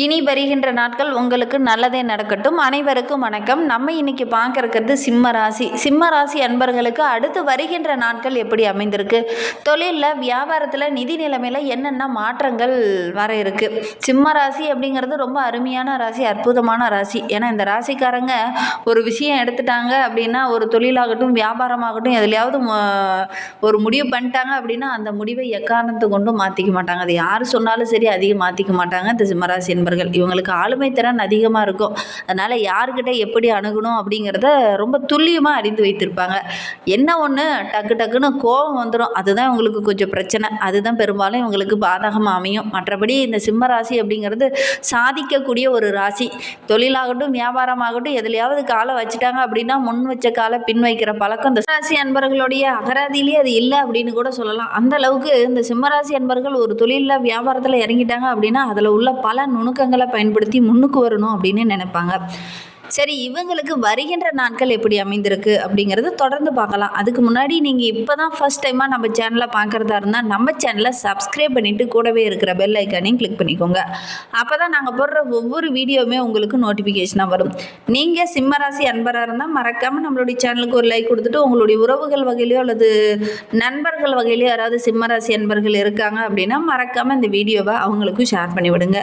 இனி வருகின்ற நாட்கள் உங்களுக்கு நல்லதே நடக்கட்டும். அனைவருக்கும் வணக்கம். நம்ம இன்னைக்கு பார்க்க இருக்கிறது சிம்ம ராசி. சிம்ம ராசி அன்பர்களுக்கு அடுத்து வருகின்ற நாட்கள் எப்படி அமைந்திருக்கு? தொழிலில் வியாபாரத்தில் நிதி நிலைமையில் என்னென்ன மாற்றங்கள் வர இருக்கு? சிம்ம ராசி அப்படிங்கிறது ரொம்ப அருமையான ராசி அற்புதமான ராசி. ஏன்னா இந்த ராசிக்காரங்க ஒரு விஷயம் எடுத்துட்டாங்க அப்படின்னா ஒரு தொழிலாகட்டும் வியாபாரமாகட்டும் எதுலையாவது ஒரு முடிவு பண்ணிட்டாங்க அப்படின்னா அந்த முடிவை எக்காரணத்தை கொண்டும் மாற்றிக்க மாட்டாங்க. அது யார் சொன்னாலும் சரி அதிகம் மாற்றிக்க மாட்டாங்க. இந்த சிம்மராசி நண்பர்கள். இவங்களுக்கு ஆளுமை திறன் அதிகமாக இருக்கும். அதனால் யாருக்கிட்ட எப்படி அணுகணும் அப்படிங்கிறத ரொம்ப துல்லியமாக அறிந்து வைத்திருப்பாங்க. என்ன ஒன்று டக்கு டக்குன்னு கோபம் வந்துடும் அதுதான் இவங்களுக்கு கொஞ்சம் பிரச்சனை. அதுதான் பெரும்பாலும் இவங்களுக்கு பாதகமாக அமையும். மற்றபடி இந்த சிம்ம ராசி அப்படிங்கிறது சாதிக்கக்கூடிய ஒரு ராசி. தொழிலாகட்டும் வியாபாரமாகட்டும் எதுலையாவது காலை வச்சுட்டாங்க அப்படின்னா முன் வச்ச காலை பின் வைக்கிற பழக்கம். இந்த ராசி அன்பர்களுடைய அகராதியிலே அது இல்லை அப்படின்னு கூட சொல்லலாம். அந்த அளவுக்கு இந்த சிம்மராசி அன்பர்கள் ஒரு தொழிலில் வியாபாரத்தில் இறங்கிட்டாங்க அப்படின்னா அதில் உள்ள பல நுணு நுணுக்கங்களை பயன்படுத்தி முன்னுக்கு வரணும் அப்படின்னு நினைப்பாங்க. சரி இவங்களுக்கு வருகின்ற நாட்கள் எப்படி அமைந்திருக்கு அப்படிங்கிறது தொடர்ந்து பார்க்கலாம். அதுக்கு முன்னாடி நீங்கள் இப்போ தான் ஃபஸ்ட் டைமாக நம்ம சேனலை பார்க்குறதா இருந்தால் நம்ம சேனலை சப்ஸ்கிரைப் பண்ணிவிட்டு கூடவே இருக்கிற பெல் ஐக்கானையும் கிளிக் பண்ணிக்கோங்க. அப்போ தான் நாங்கள் போடுற ஒவ்வொரு வீடியோவுமே உங்களுக்கு நோட்டிஃபிகேஷனாக வரும். நீங்கள் சிம்மராசி அன்பராக இருந்தால் மறக்காமல் நம்மளுடைய சேனலுக்கு ஒரு லைக் கொடுத்துட்டு உங்களுடைய உறவுகள் வகையிலையோ அல்லது நண்பர்கள் வகையிலையோ யாராவது சிம்மராசி அன்பர்கள் இருக்காங்க அப்படின்னா மறக்காமல் இந்த வீடியோவை அவங்களுக்கும் ஷேர் பண்ணிவிடுங்க.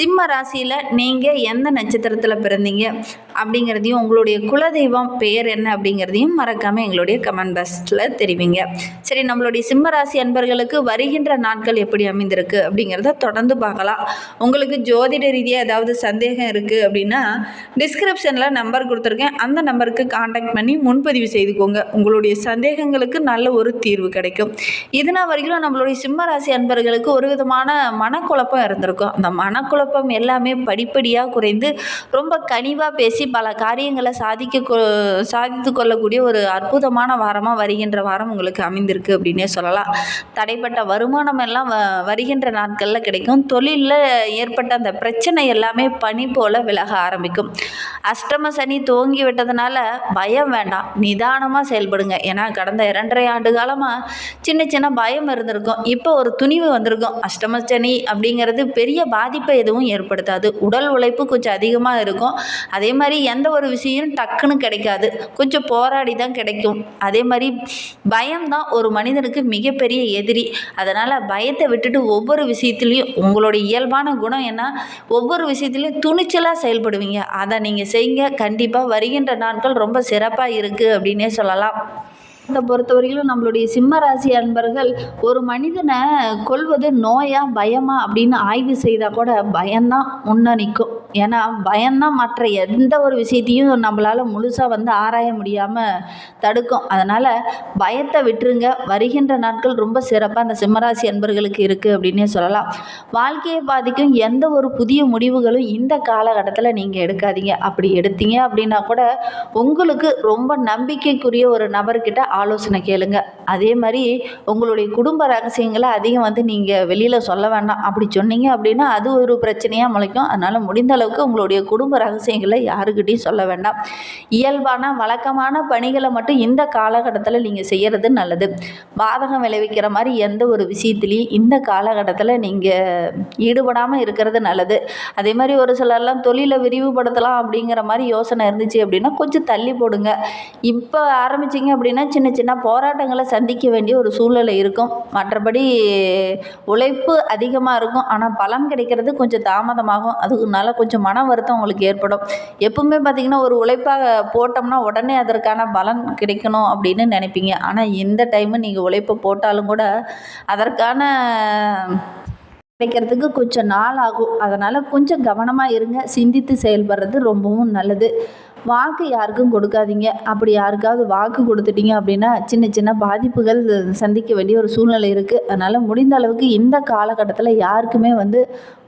சிம்ம ராசியில் நீங்கள் எந்த நட்சத்திரத்தில் பிறந்தீங்க? அப்படிங்கிறதையும் உங்களுடைய குலதெய்வம் பெயர் என்ன அப்படிங்கிறதையும் மறக்காமல் எங்களுடைய கமெண்ட் பாக்ஸில் தெரிவிங்க. சரி நம்மளுடைய சிம்மராசி அன்பர்களுக்கு வருகின்ற நாட்கள் எப்படி அமைந்திருக்கு அப்படிங்கிறத தொடர்ந்து பார்க்கலாம். உங்களுக்கு ஜோதிட ரீதியாக ஏதாவது சந்தேகம் இருக்குது அப்படின்னா டிஸ்கிரிப்ஷனில் நம்பர் கொடுத்துருக்கேன். அந்த நம்பருக்கு காண்டாக்ட் பண்ணி முன்பதிவு செய்துக்கோங்க. உங்களுடைய சந்தேகங்களுக்கு நல்ல ஒரு தீர்வு கிடைக்கும். இதனால் வரைக்கும் நம்மளுடைய சிம்மராசி அன்பர்களுக்கு ஒரு விதமான மனக்குழப்பம் இருந்திருக்கும். அந்த மனக்குழப்பம் எல்லாமே படிப்படியாக குறைந்து ரொம்ப கனிவாக பேசி பல காரியங்களை சாதிக்க கொ- சாதித்து கொள்ளக்கூடிய ஒரு அற்புதமான வாரமாக வருகின்ற வாரம் உங்களுக்கு அமைந்திருக்கு அப்படின்னே சொல்லலாம். தடைப்பட்ட வருமானம் எல்லாம் வ வருகின்ற நாட்களில் கிடைக்கும். தொழிலில் ஏற்பட்ட அந்த பிரச்சனை எல்லாமே பனி போல விலக ஆரம்பிக்கும். அஷ்டம சனி துவங்கி விட்டதுனால பயம் வேண்டாம். நிதானமாக செயல்படுங்க. ஏன்னா கடந்த இரண்டரை ஆண்டு காலமாக சின்ன சின்ன பயம் இருந்திருக்கும். இப்போ ஒரு துணிவு வந்திருக்கும். அஷ்டம சனி அப்படிங்கிறது பெரிய பாதிப்பை எதுவும் ஏற்படுத்தாது. உடல் உழைப்பு கொஞ்சம் அதிகமாக இருக்கும். அதே மாதிரி எந்த ஒரு விஷயம் டக்குன்னு கிடைக்காது. கொஞ்சம் போராடி தான் கிடைக்கும். அதே மாதிரி பயம்தான் ஒரு மனிதனுக்கு மிகப்பெரிய எதிரி. அதனால் பயத்தை விட்டுட்டு ஒவ்வொரு விஷயத்துலையும் உங்களுடைய இயல்பான குணம் என்ன? ஒவ்வொரு விஷயத்துலையும் துணிச்சலாக செயல்படுவீங்க. அதை நீங்கள் செய்யுங்க. கண்டிப்பாக வருகின்ற நாட்கள் ரொம்ப சிறப்பாக இருக்குது அப்படின்னே சொல்லலாம். இதை பொறுத்தவரையிலும் நம்மளுடைய சிம்ம ராசி அன்பர்கள் ஒரு மனிதனை கொள்வது நோயா பயமா அப்படின்னு ஆய்வு செய்தால் கூட பயம்தான் முன்ன நிற்கும். ஏன்னா பயம்தான் மற்ற எந்த ஒரு விஷயத்தையும் நம்மளால் முழுசாக வந்து ஆராய முடியாமல் தடுக்கும். அதனால் பயத்தை விட்டுருங்க. வருகின்ற நாட்கள் ரொம்ப சிறப்பாக அந்த சிம்மராசி அன்பர்களுக்கு இருக்குது அப்படின்னே சொல்லலாம். வாழ்க்கையை பாதிக்கும் எந்த ஒரு புதிய முடிவுகளும் இந்த காலகட்டத்தில் நீங்கள் எடுக்காதீங்க. அப்படி எடுத்தீங்க அப்படின்னா கூட உங்களுக்கு ரொம்ப நம்பிக்கைக்குரிய ஒரு நபர்கிட்ட ஆலோசனை கேளுங்க. அதே மாதிரி உங்களுடைய குடும்ப ரகசியங்களை அதிகம் வந்து நீங்கள் வெளியில் சொல்ல வேண்டாம். அப்படி சொன்னீங்க அப்படின்னா அது ஒரு பிரச்சனையாக முளைக்கும். அதனால் முடிந்த அளவுக்கு உங்களுடைய குடும்ப ரகசியங்களை யாருக்கிட்டையும் சொல்ல வேண்டாம். இயல்பான வழக்கமான பணிகளை மட்டும் இந்த காலகட்டத்தில் நீங்கள் செய்கிறது நல்லது. பாதகம் விளைவிக்கிற மாதிரி எந்த ஒரு விஷயத்துலையும் இந்த காலகட்டத்தில் நீங்கள் ஈடுபடாமல் இருக்கிறது நல்லது. அதே மாதிரி ஒரு சிலர்லாம் தொழிலை விரிவுபடுத்தலாம் அப்படிங்கிற மாதிரி யோசனை இருந்துச்சு அப்படின்னா கொஞ்சம் தள்ளி போடுங்க. இப்போ ஆரம்பிச்சிங்க அப்படின்னா சின்ன சின்ன போராட்டங்களை சந்திக்க வேண்டிய ஒரு சூழ்நிலை இருக்கும். மற்றபடி உழைப்பு அதிகமாக இருக்கும். ஆனால் பலன் கிடைக்கிறது கொஞ்சம் தாமதமாகும். அதுக்குனால கொஞ்சம் கொஞ்சம் மன வருத்தம் உங்களுக்கு ஏற்படும். எப்பவுமே பார்த்தீங்கன்னா ஒரு உழைப்பாக போட்டோம்னா உடனே அதற்கான பலன் கிடைக்கணும் அப்படின்னு நினைப்பீங்க. ஆனால் இந்த டைமு நீங்கள் உழைப்பை போட்டாலும் கூட அதற்கான கிடைக்கிறதுக்கு கொஞ்சம் நாள் ஆகும். அதனால் கொஞ்சம் கவனமாக இருங்க. சிந்தித்து செயல்படுறது ரொம்பவும் நல்லது. வாக்கு யாருக்கும் கொடுக்காதீங்க. அப்படி யாருக்காவது வாக்கு கொடுத்துட்டீங்க அப்படின்னா சின்ன சின்ன பாதிப்புகள் சந்திக்க வேண்டிய ஒரு சூழ்நிலை இருக்குது அதனால் முடிந்த அளவுக்கு இந்த காலகட்டத்தில் யாருக்குமே வந்து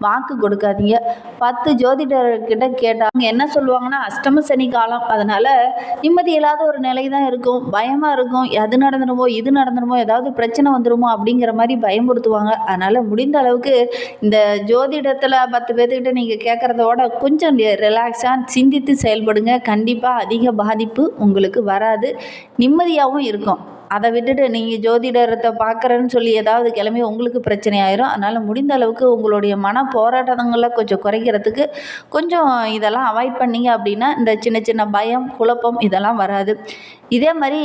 வாக்கு கொடுக்காதீங்க. பத்து ஜோதிடர்கிட்ட கேட்டாங்க என்ன சொல்லுவாங்கன்னா அஷ்டம சனி காலம். அதனால் நிம்மதி இல்லாத ஒரு நிலை தான் இருக்கும். பயமாக இருக்கும். எது நடந்துருமோ இது நடந்துருமோ ஏதாவது பிரச்சனை வந்துருமோ அப்படிங்கிற மாதிரி பயமுறுத்துவாங்க. அதனால் முடிந்த அளவுக்கு இந்த ஜோதிடத்தில் பத்து பேர்த்துக்கிட்ட நீங்கள் கேட்குறதோட கொஞ்சம் ரிலாக்ஸாக சிந்தித்து செயல்படுங்க. கண்டிப்பாக அதிக பாதிப்பு உங்களுக்கு வராது. நிம்மதியாகவும் இருக்கும். அதை விட்டுட்டு நீங்கள் ஜோதிடத்தை பார்க்குறேன்னு சொல்லி ஏதாவது கிளம்பி உங்களுக்கு பிரச்சனை ஆயிரும். அதனால் முடிந்த அளவுக்கு உங்களுடைய மன போராட்டங்களை கொஞ்சம் குறைக்கிறதுக்கு கொஞ்சம் இதெல்லாம் அவாய்ட் பண்ணீங்க அப்படின்னா இந்த சின்ன சின்ன பயம் குழப்பம் இதெல்லாம் வராது. இதே மாதிரி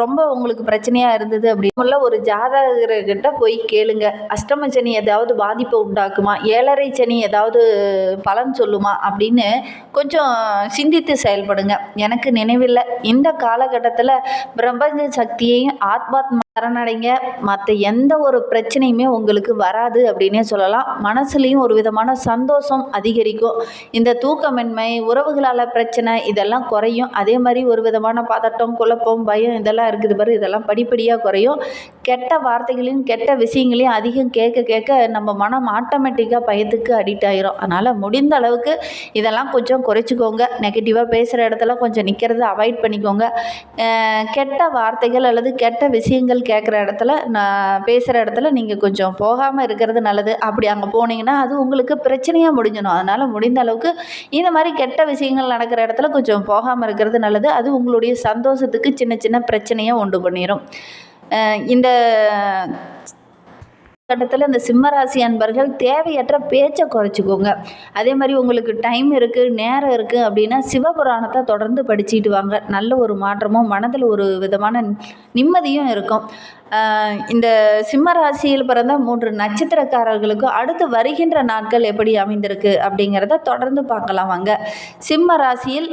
ரொம்ப உங்களுக்கு பிரச்சனையாக இருந்தது அப்படின்னுள்ள ஒரு ஜாதகர்கிட்ட போய் கேளுங்க. அஷ்டம சனி ஏதாவது பாதிப்பை உண்டாக்குமா? ஏழரை சனி ஏதாவது பலன் சொல்லுமா? அப்படின்னு கொஞ்சம் சிந்தித்து செயல்படுங்க. எனக்கு நினைவில்லை. இந்த காலகட்டத்தில் பிரபஞ்ச सकती है சரணடைங்க. மற்ற எந்த ஒரு பிரச்சனையுமே உங்களுக்கு வராது அப்படின்னே சொல்லலாம். மனசுலேயும் ஒரு விதமான சந்தோஷம் அதிகரிக்கும். இந்த தூக்கமின்மை உறவுகளால் பிரச்சனை இதெல்லாம் குறையும். அதே மாதிரி ஒரு விதமான பதட்டம் குழப்பம் பயம் இதெல்லாம் இருக்குது பாரு. இதெல்லாம் படிப்படியாக குறையும். கெட்ட வார்த்தைகளையும் கெட்ட விஷயங்களையும் அதிகம் கேட்க கேட்க நம்ம மனம் ஆட்டோமேட்டிக்காக பயத்துக்கு அடிக்ட் ஆகிரும் அதனால் முடிந்த அளவுக்கு இதெல்லாம் கொஞ்சம் குறைச்சிக்கோங்க. நெகட்டிவாக பேசுகிற இடத்துல கொஞ்சம் நிற்கிறத அவாய்ட் பண்ணிக்கோங்க. கெட்ட வார்த்தைகள் அல்லது கெட்ட விஷயங்கள் கேட்குற இடத்துல நான் பேசுகிற இடத்துல நீங்கள் கொஞ்சம் போகாமல் இருக்கிறது நல்லது. அப்படி அங்கே போனீங்கன்னா அது உங்களுக்கு பிரச்சனையாக முடிஞ்சிடும். அதனால் முடிந்த அளவுக்கு இந்த மாதிரி கெட்ட விஷயங்கள் நடக்கிற இடத்துல கொஞ்சம் போகாமல் இருக்கிறது நல்லது. அது உங்களுடைய சந்தோஷத்துக்கு சின்ன சின்ன பிரச்சனையாக உண்டு பண்ணிடும் இந்த கட்டத்தில் இந்த சிம்மராசி அன்பர்கள் தேவையற்ற பேச்சை குறைச்சிக்கோங்க. அதே மாதிரி உங்களுக்கு டைம் இருக்குது நேரம் இருக்குது அப்படின்னா சிவபுராணத்தை தொடர்ந்து படிச்சுட்டு வாங்க. நல்ல ஒரு மாற்றமும் மனதில் ஒரு விதமான நிம்மதியும் இருக்கும். இந்த சிம்ம ராசியில் பிறந்த மூன்று நட்சத்திரக்காரர்களுக்கு அடுத்து வருகின்ற நாட்கள் எப்படி அமைந்திருக்கு அப்படிங்கிறத தொடர்ந்து பார்க்கலாம் வாங்க. சிம்ம ராசியில்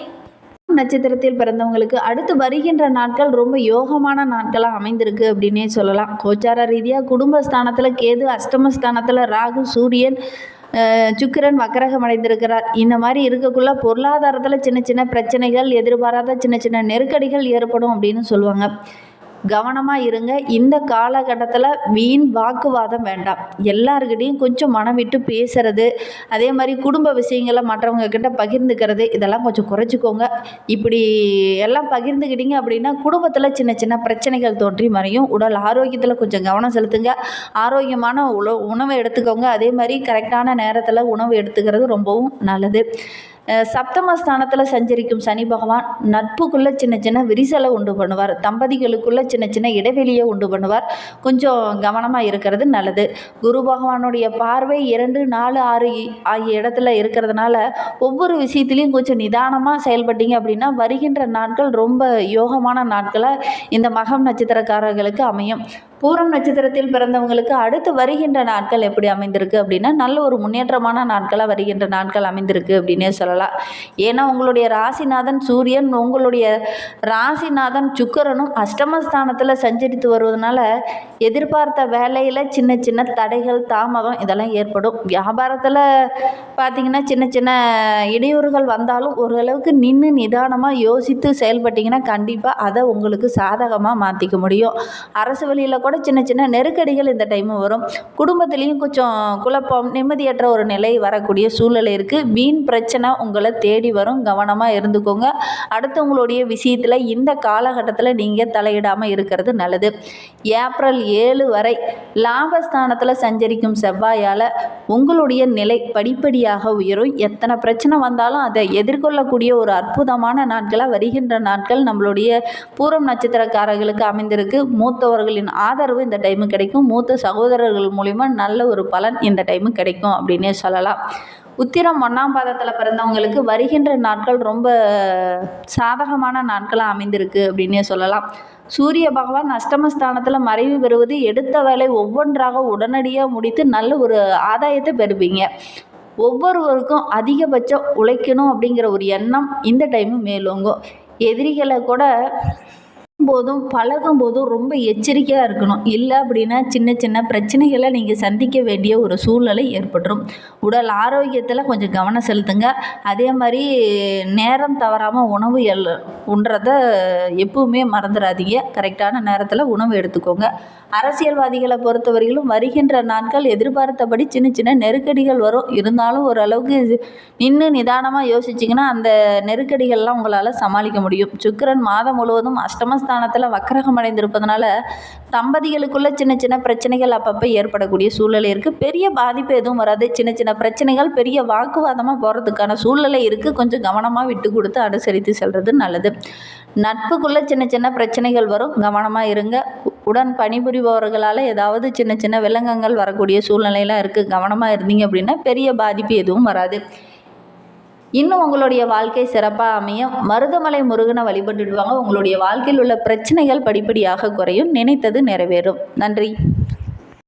நட்சத்திரத்தில் பிறந்தவங்களுக்கு அடுத்து வருகின்ற நாட்கள் ரொம்ப யோகமான நாட்களாக அமைந்திருக்கு அப்படின்னே சொல்லலாம். கோச்சார ரீதியாக குடும்பஸ்தானத்தில் கேது அஷ்டமஸ்தானத்தில் ராகு சூரியன் சுக்கிரன் வக்கரகம் அடைந்திருக்கிறார். இந்த மாதிரி இருக்கக்குள்ள பொருளாதாரத்தில் சின்ன சின்ன பிரச்சனைகள் எதிர்பாராத சின்ன சின்ன நெருக்கடிகள் ஏற்படும் அப்படின்னு சொல்லுவாங்க. கவனமாக இருங்க. இந்த காலகட்டத்தில் வீண் வாக்குவாதம் வேண்டாம். எல்லாருக்கிட்டையும் கொஞ்சம் மனம் விட்டு பேசுறது அதே மாதிரி குடும்ப விஷயங்களை மற்றவங்க கிட்ட பகிர்ந்துக்கிறது இதெல்லாம் கொஞ்சம் குறைச்சிக்கோங்க. இப்படி எல்லாம் பகிர்ந்துக்கிட்டீங்க அப்படின்னா குடும்பத்தில் சின்ன சின்ன பிரச்சனைகள் தோன்றி மறையும். உடல் ஆரோக்கியத்தில் கொஞ்சம் கவனம் செலுத்துங்க. ஆரோக்கியமான உணவு உணவை எடுத்துக்கோங்க. அதே மாதிரி கரெக்டான நேரத்தில் உணவு எடுத்துக்கிறது ரொம்பவும் நல்லது. சப்தமஸ்தானத்தில் சஞ்சரிக்கும் சனி பகவான் நட்புக்குள்ளே சின்ன சின்ன விரிசலை உண்டு பண்ணுவார். தம்பதிகளுக்குள்ளே சின்ன சின்ன இடைவெளியை உண்டு பண்ணுவார். கொஞ்சம் கவனமாக இருக்கிறது நல்லது. குரு பகவானுடைய பார்வை இரண்டு நாலு ஆறு ஆகிய இடத்துல இருக்கிறதுனால ஒவ்வொரு விஷயத்துலையும் கொஞ்சம் நிதானமாக செயல்பட்டீங்க அப்படின்னா வருகின்ற நாட்கள் ரொம்ப யோகமான நாட்களாக இந்த மகம் நட்சத்திரக்காரர்களுக்கு அமையும். பூரம் நட்சத்திரத்தில் பிறந்தவங்களுக்கு அடுத்து வருகின்ற நாட்கள் எப்படி அமைந்திருக்கு அப்படின்னா நல்ல ஒரு முன்னேற்றமான நாட்களாக வருகின்ற நாட்கள் அமைந்திருக்கு அப்படின்னே சொல்லலாம். ஏன்னா உங்களுடைய ராசிநாதன் சூரியன் உங்களுடைய ராசிநாதன் சுக்கரனும் அஷ்டமஸ்தானத்தில் சஞ்சரித்து வருவதனால எதிர்பார்த்த வேலையில் சின்ன சின்ன தடைகள் தாமதம் இதெல்லாம் ஏற்படும். வியாபாரத்தில் பார்த்தீங்கன்னா சின்ன சின்ன இடையூறுகள் வந்தாலும் ஓரளவுக்கு நின்று நிதானமாக யோசித்து செயல்பட்டீங்கன்னா கண்டிப்பாக அதை உங்களுக்கு சாதகமாக மாற்றிக்க முடியும். அரசு வழியில் கூட சின்ன சின்ன நெருக்கடிகள் இந்த டைமு வரும். குடும்பத்துலேயும் கொஞ்சம் குழப்பம் நிம்மதியற்ற ஒரு நிலை வரக்கூடிய சூழ்நிலை இருக்குது வீண் பிரச்சனை உங்களை தேடி வரும். கவனமாக இருந்துக்கோங்க. அடுத்தவங்களுடைய விஷயத்தில் இந்த காலகட்டத்தில் நீங்கள் தலையிடாமல் இருக்கிறது நல்லது. ஏப்ரல் ஏழு வரை லாபஸ்தானத்தில் சஞ்சரிக்கும் செவ்வாயால் உங்களுடைய நிலை படிப்படியாக உயரும். எத்தனை பிரச்சனை வந்தாலும் அதை எதிர்கொள்ளக்கூடிய ஒரு அற்புதமான நாட்களாக வருகின்ற நாட்கள் நம்மளுடைய பூரம் நட்சத்திரக்காரர்களுக்கு அமைந்திருக்கு. மூத்தவர்களின் ஆதரவு இந்த டைமு கிடைக்கும். மூத்த சகோதரர்கள் மூலிமா நல்ல ஒரு பலன் இந்த டைமு கிடைக்கும் அப்படின்னே சொல்லலாம். உத்திரம் ஒன்றாம் பாதத்தில் பிறந்தவங்களுக்கு வருகின்ற நாட்கள் ரொம்ப சாதகமான நாட்களாக அமைந்திருக்கு அப்படின்னே சொல்லலாம். சூரிய பகவான் அஷ்டமஸ்தானத்தில் மறைவு பெறுவது எடுத்த வேலை ஒவ்வொன்றாக உடனடியாக முடித்து நல்ல ஒரு ஆதாயத்தை பெறுவீங்க. ஒவ்வொருவருக்கும் அதிகபட்சம் உழைக்கணும் அப்படிங்கிற ஒரு எண்ணம் இந்த டைமு மேலோங்கும். எதிரிகளை கூட போதும் பழகும் போதும் ரொம்ப எச்சரிக்கையாக இருக்கணும். இல்லை அப்படின்னா சின்ன சின்ன பிரச்சனைகளை நீங்கள் சந்திக்க வேண்டிய ஒரு சூழ்நிலை ஏற்பட்டுரும். உடல் ஆரோக்கியத்தில் கொஞ்சம் கவனம் செலுத்துங்க. அதே மாதிரி நேரம் தவறாமல் உணவு எல் உண்றத எப்பவுமே மறந்துடாதீங்க. கரெக்டான நேரத்தில் உணவு எடுத்துக்கோங்க. அரசியல்வாதிகளை பொறுத்தவரையிலும் வருகின்ற நாட்கள் எதிர்பார்த்தபடி சின்ன சின்ன நெருக்கடிகள் வரும். இருந்தாலும் ஓரளவுக்கு நின்று நிதானமாக யோசிச்சிங்கன்னா அந்த நெருக்கடிகள்லாம் உங்களால் சமாளிக்க முடியும். சுக்கிரன் மாதம் முழுவதும் அஷ்டமஸ்தான ஸ்தானத்தில் வக்கரகம் அடைந்திருப்பதனால தம்பதிகளுக்குள்ள சின்ன சின்ன பிரச்சனைகள் அப்பப்போ ஏற்படக்கூடிய சூழ்நிலை இருக்குது பெரிய பாதிப்பு எதுவும் வராது. சின்ன சின்ன பிரச்சனைகள் பெரிய வாக்குவாதமாக போகிறதுக்கான சூழ்நிலை இருக்குது கொஞ்சம் கவனமாக விட்டு கொடுத்து அனுசரித்து செல்வது நல்லது. நட்புக்குள்ளே சின்ன சின்ன பிரச்சனைகள் வரும். கவனமாக இருங்க. உடன் பணிபுரிபவர்களால் ஏதாவது சின்ன சின்ன விலங்கங்கள் வரக்கூடிய சூழ்நிலையெல்லாம் இருக்குது கவனமாக இருந்தீங்க அப்படின்னா பெரிய பாதிப்பு எதுவும் வராது. இன்னும் உங்களுடைய வாழ்க்கை சிறப்பாக அமையும். மருதமலை முருகனை வழிபட்டுடுவாங்க. உங்களுடைய வாழ்க்கையில் உள்ள பிரச்சனைகள் படிப்படியாக குறையும். நினைத்தது நிறைவேறும். நன்றி.